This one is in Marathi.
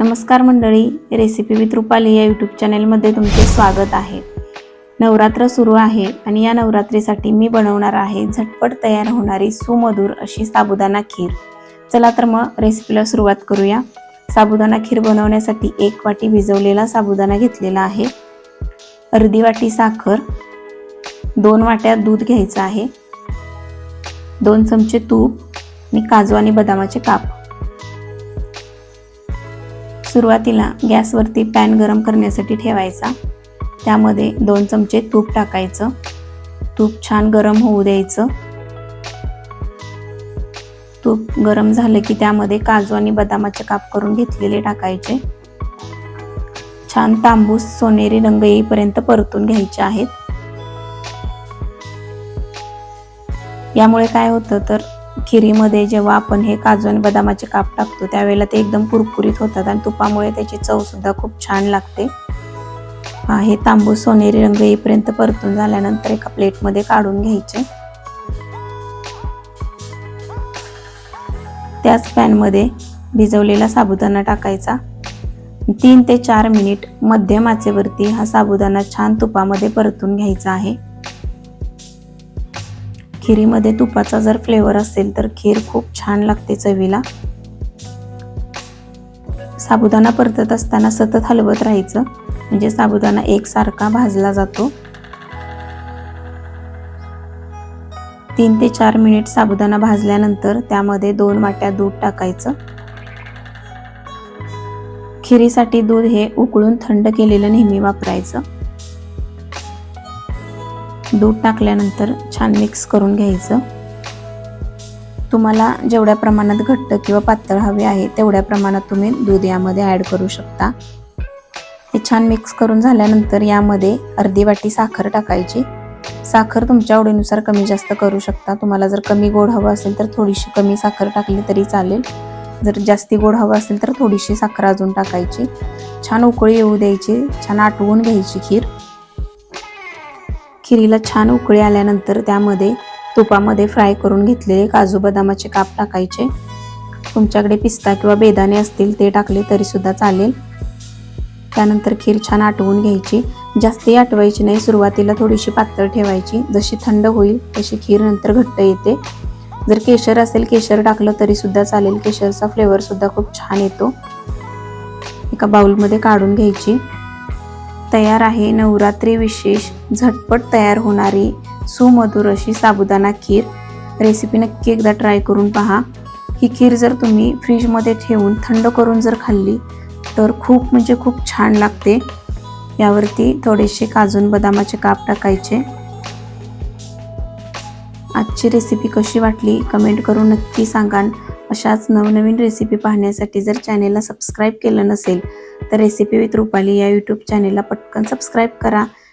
नमस्कार मंडळी रेसिपी विथ रुपाली या यूट्यूब चॅनलमध्ये तुमचे स्वागत आहे. नवरात्र सुरू आहे आणि या नवरात्रीसाठी मी बनवणार आहे झटपट तयार होणारी सुमधुर अशी साबुदाणा खीर. चला तर मग रेसिपीला सुरुवात करूया. साबुदाणा खीर बनवण्यासाठी एक वाटी भिजवलेला साबुदाणा घेतलेला आहे. अर्धी वाटी साखर दोन वाट्या दूध घ्यायचं आहे. दोन चमचे तूप आणि काजू आणि बदामाचे काप. सुरुवातीला गॅसवरती पॅन गरम करण्यासाठी ठेवायचा. त्यामध्ये दोन चमचे तूप टाकायचं. तूप छान गरम होऊ द्यायचं. तूप गरम झालं की त्यामध्ये काजू आणि बदामाचे काप करून घेतलेले टाकायचे. छान तांबूस सोनेरी रंग येईपर्यंत परतून घ्यायचे आहेत. यामुळे काय होतं तर खिरीमध्ये जेव्हा आपण हे काजू आणि बदामाचे काप टाकतो त्यावेळेला ते एकदम कुरकुरीत होतात आणि तुपामुळे त्याची चवसुद्धा खूप छान लागते. हा हे तांबूस सोनेरी रंग येईपर्यंत परतून झाल्यानंतर एका प्लेटमध्ये काढून घ्यायचे. त्याच पॅनमध्ये भिजवलेला साबुदाणा टाकायचा. तीन ते चार मिनिट मध्यम आचेवरती हा साबुदाणा छान तुपामध्ये परतून घ्यायचा आहे. खिरीमध्ये तुपाचा जर फ्लेवर असेल तर खीर खूप छान लागते चवीला. साबुदाणा परतत असताना सतत हलवत राहायचं. म्हणजे साबुदाणा एकसारखा भाजला जातो. तीन ते चार मिनिट साबुदाणा भाजल्यानंतर त्यामध्ये दोन वाट्या दूध टाकायचं. खिरीसाठी दूध हे उकळून थंड केलेलं नेहमी वापरायचं. दूध टाकल्यानंतर छान मिक्स करून घ्यायचं. तुम्हाला जेवढ्या प्रमाणात घट्ट किंवा पातळ हवे आहे तेवढ्या प्रमाणात तुम्ही दूध यामध्ये ॲड करू शकता. हे छान मिक्स करून झाल्यानंतर यामध्ये अर्धी वाटी साखर टाकायची. साखर तुमच्या आवडीनुसार कमी जास्त करू शकता. तुम्हाला जर कमी गोड हवं असेल तर थोडीशी कमी साखर टाकली तरी चालेल. जर जास्ती गोड हवं असेल तर थोडीशी साखर अजून टाकायची. छान उकळी येऊ द्यायची. छान आटवून घ्यायची खीर. खिरीला छान उकळी आल्यानंतर त्यामध्ये तुपामध्ये फ्राय करून घेतलेले काजू बदामाचे काप टाकायचे. तुमच्याकडे पिस्ता किंवा बेदाणे असतील ते टाकले तरीसुद्धा चालेल. त्यानंतर खीर छान आटवून घ्यायची. जास्ती आटवायची नाही सुरुवातीला थोडीशी पातळ ठेवायची. जशी थंड होईल तशी खीर नंतर घट्ट येते. जर केशर असेल केशर टाकलं तरीसुद्धा चालेल. केशरचा फ्लेवरसुद्धा खूप छान येतो. एका बाउलमध्ये काढून घ्यायची. तयार आहे नवरात्री विशेष झटपट तयार होणारी सुमधुर अशी साबुदाणा खीर. रेसिपी नक्की एकदा ट्राय करून पहा. ही खीर जर तुम्ही फ्रीजमध्ये ठेवून थंड करून जर खाल्ली तर खूप म्हणजे खूप छान लागते. यावरती थोडेसे काजून बदामाचे काप टाकायचे. आजची रेसिपी कशी वाटली कमेंट करून नक्की सांगा अशाच नवनवीन रेसिपी पाहण्यासाठी जर चॅनेलला सबस्क्राईब केलं नसेल तर रेसिपी विथ रुपाली या यूट्यूब चॅनेलला पटकन सबस्क्राईब करा.